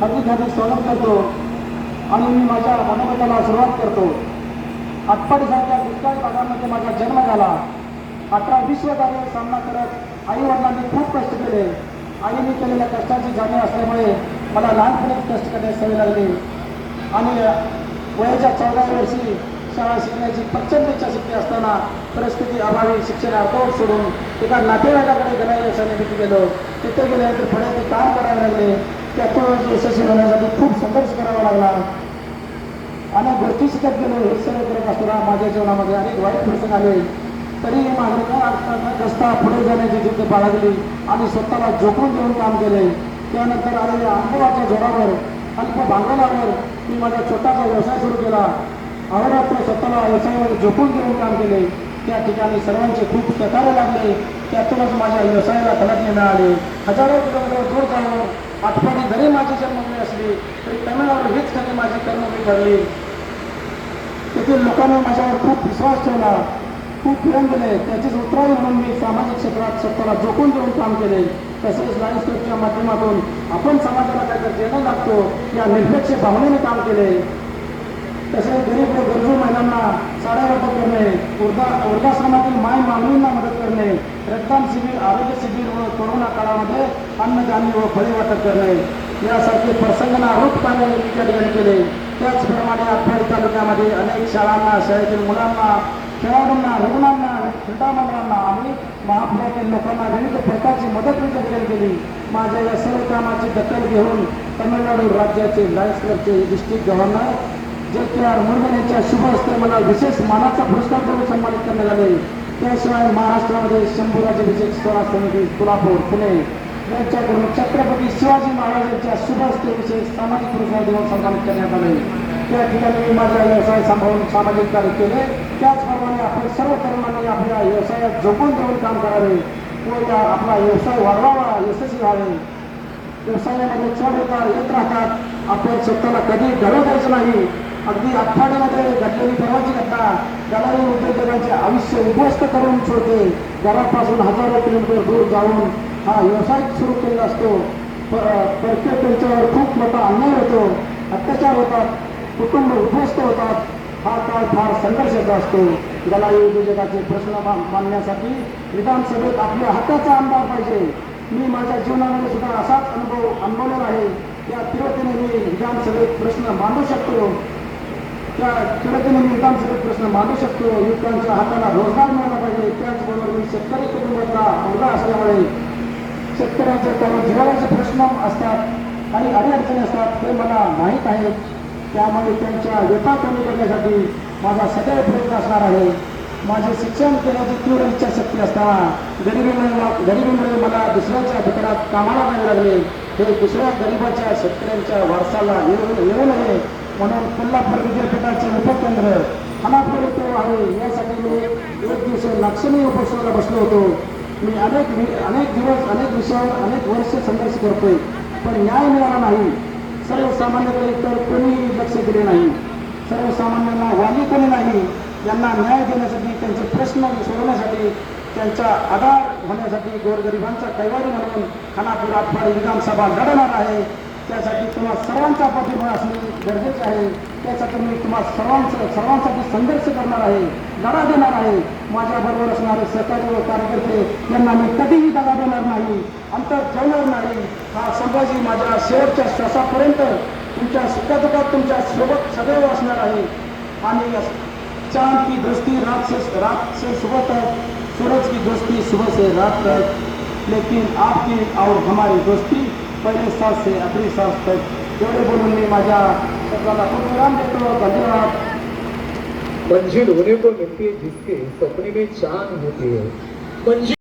हार्दिक हार्दिक स्वागत करतो आणि मी माझ्या मनोगताला सुरुवात करतो. आटपाडीसारख्या दुष्काळी भागामध्ये माझा जन्म झाला. अठरा वीस सामना करत आई वडिलांनी खूप कष्ट केले. आईने केलेल्या कष्टाची जाणीव असल्यामुळे मला लहानपणी कष्ट करण्यास सवय लागली. आणि वयाच्या चौदाव्या वर्षी शाळा शिकण्याची प्रचंड इच्छाशक्ती असताना परिस्थिती अभावी शिक्षण अर्धवट सोडून एका नातेवाईकाकडे गेल्या व्यवसायानिमित्त गेलो. तिथे गेल्यानंतर पुढे ते काम करावे लागले. त्यातून यशस्वी होण्यासाठी खूप संघर्ष करावा लागला. अनेक गोष्टी शिकत गेलो. हे सर्व करत असताना माझ्या जीवनामध्ये अनेक वाईट प्रसंग आले. तरी माझे न अडचण न पुढे जाण्याची जिद्द बाळगली. आणि स्वतःला झोपून देऊन काम केले. त्यानंतर आलेल्या अनुभवाच्या जोरावर अल्प भांडवलावर मी माझा छोटासा व्यवसाय सुरू केला. अहोरात्र स्वतःला व्यवसायामध्ये झोपून देऊन काम केले. त्या ठिकाणी सर्वांचे खूप सहकार्य लागले. त्यातूनच माझ्या व्यवसायाला तलटणे मिळाले. हजारो किलोमीटर दूर जाऊन आठवडी जरी माझी जन्मभूमी असली तरी तणावर हीच खरी माझी कर्मभूमी ठरली तेथील लोकांना माझ्यावर खूप विश्वास ठेवला खूप प्रेम दिले त्याचीच उतरावी म्हणून मी सामाजिक क्षेत्रात स्वतःला जोखून देऊन काम केले. तसेच लाईफ माध्यमातून आपण समाजाला काहीतरी देणं लागतो या निरपेक्ष भावनेने काम केले. तसेच गरीब व गरजू महिलांना साड्या वाटप करणे वृद्धा वृद्धाश्रमातील माय मागणींना मदत करणे रक्तदान शिबिर आरोग्य शिबिर व कोरोना काळामध्ये अन्नधान्य व फळे वाटप करणे. यासारखे प्रसंगांना रूप कार्य त्या ठिकाणी केले त्याचप्रमाणे आटपाडी तालुक्यामध्ये अनेक शाळांना शाळेतील मुलांना खेळाडूंना रुग्णांना क्रीडामंडळांना आम्ही आणि महापुरातील लोकांना विविध प्रकारची मदत मी त्या केली माझ्या या सर्व कामाची दखल घेऊन तमिळनाडू राज्याचे लायन्स क्लबचे डिस्ट्रिक्ट गव्हर्नर जे के आर मुर्गन यांच्या शुभहस्ते मला विशेष मानाचा पुरस्कार देऊन सन्मानित करण्यात आले. त्याशिवाय महाराष्ट्रामध्ये शंभूराजाभिषेक स्वराज समिती कोल्हापूर पुणे यांच्याकडून छत्रपती शिवाजी महाराज यांच्या शुभ हस्ते विशेष सामाजिक पुरस्कार देऊन सन्मानित करण्यात आले. त्या ठिकाणी मी माझा व्यवसाय सांभाळून सामाजिक कार्य केले. त्याचप्रमाणे आपण सर्व तरुणांनी आपल्या व्यवसायात जोपून देऊन काम करावे व या आपला व्यवसाय वाढवावा यशस्वी व्हावे. व्यवसायामध्ये चढ उतार येत राहतात. आपण स्वतःला कधी घडू नाही. अगदी आठवड्यामध्ये घडलेली परवाची घटना गॅलरी उद्योजकांचे आयुष्य उद्ध्वस्त करून सोडते घरापासून हजारो किलोमीटर दूर जाऊन हा व्यवसाय सुरू केलेला असतो. प- परकीय त्यांच्यावर खूप मोठा अन्याय होतो. अत्याचार होतात कुटुंब उद्ध्वस्त होतात. हा काळ फार संघर्षाचा असतो. गलारी उद्योजकाचे प्रश्न मानण्यासाठी मांडण्यासाठी विधानसभेत आपल्या हक्काचा आमदार पाहिजे. मी माझ्या जीवनामध्ये सुद्धा असाच अनुभव अनुभवलेला आहे. या तीव्रतेने मी विधानसभेत प्रश्न मांडू शकतो. त्या तीव्रतेने विधानसभेत प्रश्न मांडू शकतो. युवकांच्या हाताला रोजगार मिळाला पाहिजे. त्याचबरोबर मी शेतकरी कुटुंबाचा मुलगा असल्यामुळे शेतकऱ्यांचे काही जीवनाचे प्रश्न असतात आणि अडीअडचणी असतात हे मला माहीत आहेत. त्यामुळे त्यांच्या व्यथा कमी करण्यासाठी माझा सदैव प्रयत्न असणार आहे. माझे शिक्षण केल्याची तीव्र इच्छाशक्ती असताना गरिबीमुळे गरिबीमुळे मला दुसऱ्याच्या दुकानात कामाला जावे लागले. हे दुसऱ्या गरिबाच्या शेतकऱ्यांच्या वारसाला येऊ येऊ नये. म्हणून कोल्हापूर विद्यापीठाचे उपकेंद्र खानापूर येथे आहे. यासाठी मी एक दिवस लक्षणीय उपोषणाला बसलो होतो. मी अनेक अनेक दिवस अनेक विषयावर अनेक वर्ष संघर्ष करतोय. पण न्याय मिळाला नाही. सर्वसामान्यांकडे तर कोणी लक्ष दिले नाही. सर्वसामान्यांना वाली कोणी नाही यांना न्याय देण्यासाठी त्यांचे प्रश्न सोडवण्यासाठी त्यांचा आधार होण्यासाठी गोरगरिबांचा कैवारी म्हणून खानापूर आटपाडी विधानसभा लढणार आहे. त्यासाठी तुम्हा सर्वांचा पाठिंबा असणे गरजेचे आहे. त्यासाठी मी तुम्हा सर्वांचं सर्वांसाठी संघर्ष करणार आहे लढा देणार आहे माझ्याबरोबर असणारे सहकारी व कार्यकर्ते यांना मी कधीही दगा देणार नाही अंतर ठेवणार नाही. हा संभाजी माझ्या शेवटच्या श्वासापर्यंत तुमच्या सुखादुखात तुमच्यासोबत सदैव असणार आहे. आणि चांद की दृष्टी रात से रात से सुबह तक सूरज की दोस्ती सुबह से रात तक. लेकिन आपकी और हमारी दोस्ती पहले सांस से अपनी सांस तक। एवढे बोलून मी माझ्या शब्दाला खूप विराम देतो धन्यवाद। मंजिल होने को मिलती है जिसके सपने में चाँद होती है। मंजिल